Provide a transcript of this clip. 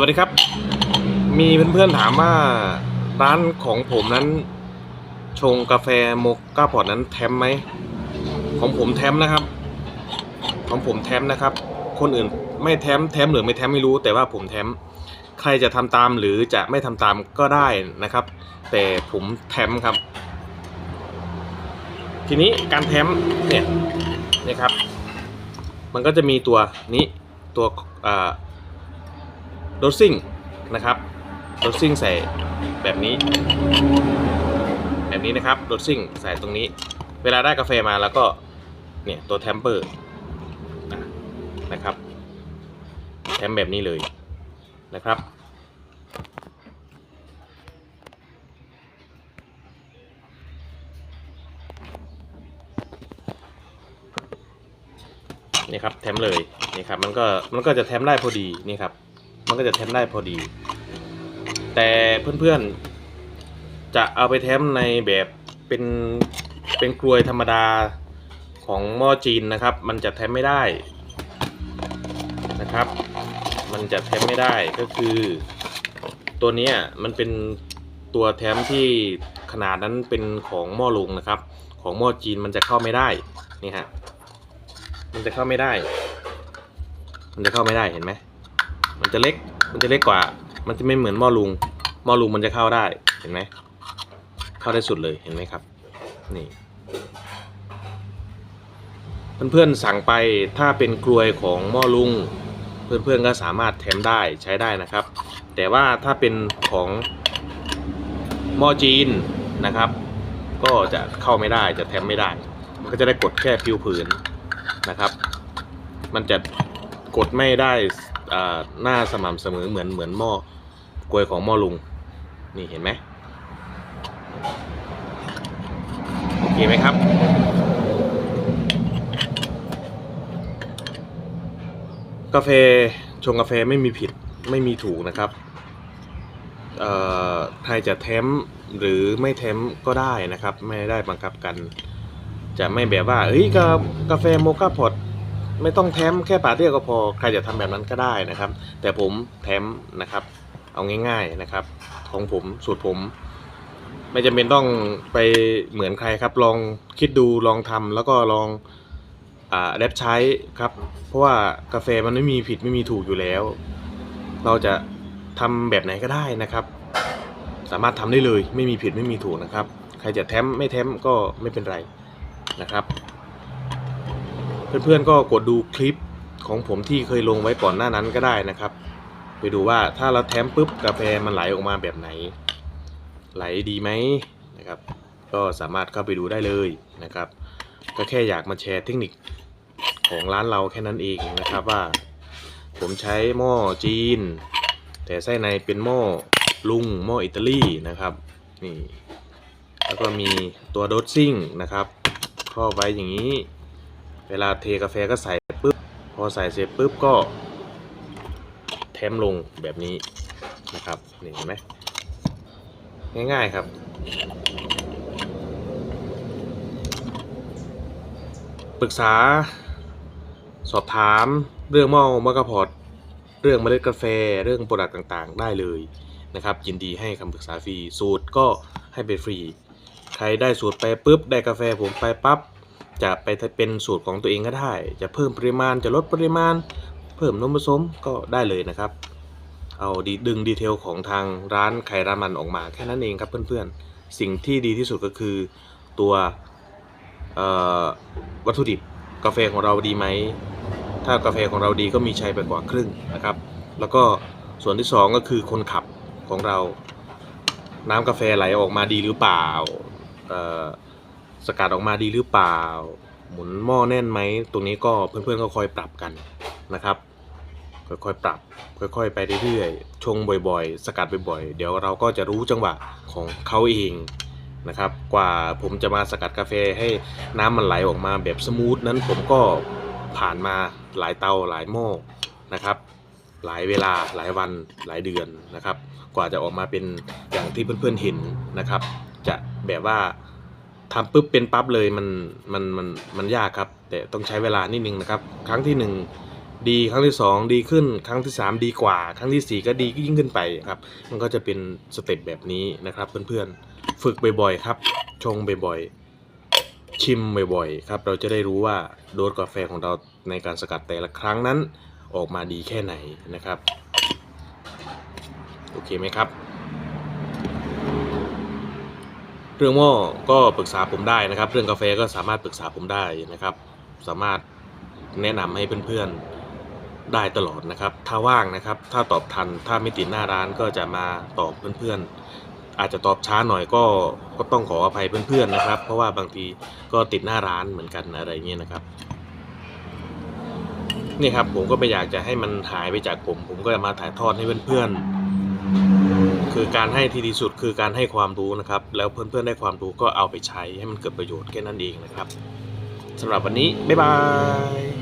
วัสดีครับ มีเพื่อนๆถามว่าร้านของผมนั้น ชงกาแฟโมก้าพอตนั้นแทมไหมของผมแทมนะครับ ของผมแทมนะครับ คนอื่นไม่แทมแทมหรือไม่แทมไม่รู้ แต่ว่าผมแทมใครจะทำตามหรือจะไม่ทำตามก็ได้นะครับ แต่ผมแทมครับ ทีนี้การแทมเนี่ยนี่ครับ มันก็จะมีตัวนี้ตัวอ่า โดสซิ่งนะครับโดสซิ่งใส่แบบนี้ แบบนี้นะครับโดสซิ่งใส่ตรงนี้ เวลาได้กาแฟมาแล้วก็เนี่ยตัวแทมเปอร์นะครับแทมแบบนี้เลยนะครับนี่ครับแทมเลยนี่ครับมันก็มันก็จะแทมได้พอดีนี่ครับ มันก็จะแทมได้พอดี แต่เพื่อนๆ จะเอาไปแทมในแบบเป็นเป็นกลวยธรรมดาของหม้อจีนนะครับ มันจะแทมไม่ได้นะครับ มันจะแทมไม่ได้ก็คือ ตัวนี้มันเป็นตัวแทมที่ขนาดนั้นเป็นของหม้อลุงนะครับ ของหม้อจีนมันจะเข้าไม่ได้นี่ฮะมันจะเข้าไม่ได้ มันจะเข้าไม่ได้เห็นไหม มันจะเล็ก มันจะเล็กกว่า มันจะไม่เหมือนหม้อลุง หม้อลุงมันจะเข้าได้ เห็นไหม เข้าได้สุดเลย เห็นไหมครับ นี่ เพื่อนๆสั่งไป ถ้าเป็นกลวยของหม้อลุง เพื่อนๆก็สามารถแถมได้ใช้ได้นะครับ แต่ว่าถ้าเป็นของหม้อจีนนะครับ ก็จะเข้าไม่ได้ จะแถมไม่ได้ มันก็จะได้กดแค่ผิวผืนนะครับ มันจะกดไม่ได้ หน้าสม่ำเสมอเหมือนเหมือนหม้อกลวยของหม้อลุง นี่เห็นไหมโอเคไหมครับ กาแฟชงกาแฟไม่มีผิดไม่มีถูกนะครับใครจะแทมหรือไม่แทมก็ได้นะครับ ไม่ได้บังคับกัน จะไม่แบบว่าเฮ้ยกาแฟโมคาพอต ไม่ต้องแถมแค่ปาเตี้ยก็พอใครจะทำแบบนั้นก็ได้นะครับ แต่ผมแถมนะครับ เอาง่าย ๆนะครับ ของผมสูตรผม ไม่จำเป็นต้องไปเหมือนใครครับ ลองคิดดูลองทำแล้วก็ลองอ่าแดบใช้ครับ เพราะว่ากาแฟมันไม่มีผิดไม่มีถูกอยู่แล้ว เราจะทำแบบไหนก็ได้นะครับ สามารถทำได้เลยไม่มีผิดไม่มีถูกนะครับ ใครจะแถมไม่แถมก็ไม่เป็นไรนะครับ เพื่อนๆก็กดดูคลิปของผมที่เคยลงไว้ก่อนหน้านั้นก็ได้นะครับ ไปดูว่าถ้าเราแถมปุ๊บกาแฟมันไหลออกมาแบบไหน ไหลดีไหมนะครับ ก็สามารถเข้าไปดูได้เลยนะครับ ก็แค่อยากมาแชร์เทคนิคของร้านเราแค่นั้นเองนะครับว่า ผมใช้หม้อจีน แต่ไส้ในเป็นหม้อลุงหม้ออิตาลีนะครับนี่แล้วก็มีตัวโดซิ่งนะครับครอบไว้อย่างนี้ เวลาเทกาแฟก็ใส่ปุ๊บพอใส่เสร็จปุ๊บก็ แถมลงแบบนี้นะครับนี่เห็นไหมง่ายๆครับ ปรึกษา สอบถามเรื่องหม้อมะกะพอดเรื่องเมล็ดกาแฟเรื่องโปรดักต์ต่างๆ ได้เลยนะครับ ยินดีให้คำปรึกษาฟรีสูตรก็ให้ไปฟรี ใครได้สูตรไปปุ๊บ ได้กาแฟผมไปปั๊บ จะไปเป็นสูตรของตัวเองก็ได้ จะเพิ่มปริมาณจะลดปริมาณ เพิ่มนมผสมก็ได้เลยนะครับ เอาดีดึงดีเทลของทางร้านไข่รามันออกมาแค่นั้นเองครับเพื่อนๆ สิ่งที่ดีที่สุดก็คือตัววัตถุดิบกาแฟของเราดีไหม ถ้ากาแฟของเราดีก็มีชัยไปกว่าครึ่งนะครับ แล้วก็ส่วนที่สองก็คือคนขับของเรา น้ำกาแฟไหลออกมาดีหรือเปล่า สกัดออกมาดีหรือเปล่า หมุนหม้อแน่นไหม ตรงนี้ก็เพื่อนๆก็คอยปรับกันนะครับ ค่อยๆปรับ ค่อยๆไปเรื่อยๆ ชงบ่อยๆ สกัดบ่อยๆ เดี๋ยวเราก็จะรู้จังหวะของเขาเองนะครับ กว่าผมจะมาสกัดกาแฟให้น้ำมันไหลออกมาแบบสมูทนั้นผมก็ผ่านมาหลายเตาหลายหม้อนะครับ หลายเวลาหลายวันหลายเดือนนะครับ กว่าจะออกมาเป็นอย่างที่เพื่อนๆเห็นนะครับ จะแบบว่า ทำปุ๊บเป็นปั๊บเลยมันมันมันมันยากครับ แต่ต้องใช้เวลานิดนึงนะครับ ครั้งที่หนึ่งดีครั้งที่สองดีขึ้น ครั้งที่สามดีกว่า ครั้งที่สี่ก็ดียิ่งขึ้นไปครับ มันก็จะเป็นสเต็ปแบบนี้นะครับเพื่อนๆฝึกบ่อยๆครับ ชงบ่อยๆชิมบ่อยๆครับ เราจะได้รู้ว่าโดสกาแฟของเราในการสกัดแต่ละครั้งนั้นออกมาดีแค่ไหนนะครับ โอเคไหมครับ เรื่องหม้อก็ปรึกษาผมได้นะครับ เรื่องกาแฟก็สามารถปรึกษาผมได้นะครับ สามารถแนะนำให้เพื่อนๆได้ตลอดนะครับ ถ้าว่างนะครับ ถ้าตอบทันถ้าไม่ติดหน้าร้านก็จะมาตอบเพื่อนๆ อาจจะตอบช้าหน่อยก็ก็ต้องขออภัยเพื่อนๆนะครับ เพราะว่าบางทีก็ติดหน้าร้านเหมือนกันอะไรเงี้ยนะครับนี่ครับผมก็ไม่อยากจะให้มันหายไปจากผม ผมก็จะมาถ่ายทอดให้เพื่อนๆ คือการให้ที่ดีสุดคือการให้ความรู้นะครับ แล้วเพื่อนๆได้ความรู้ก็เอาไปใช้ให้มันเกิดประโยชน์แค่นั้นเองนะครับสำหรับวันนี้ บ๊ายบาย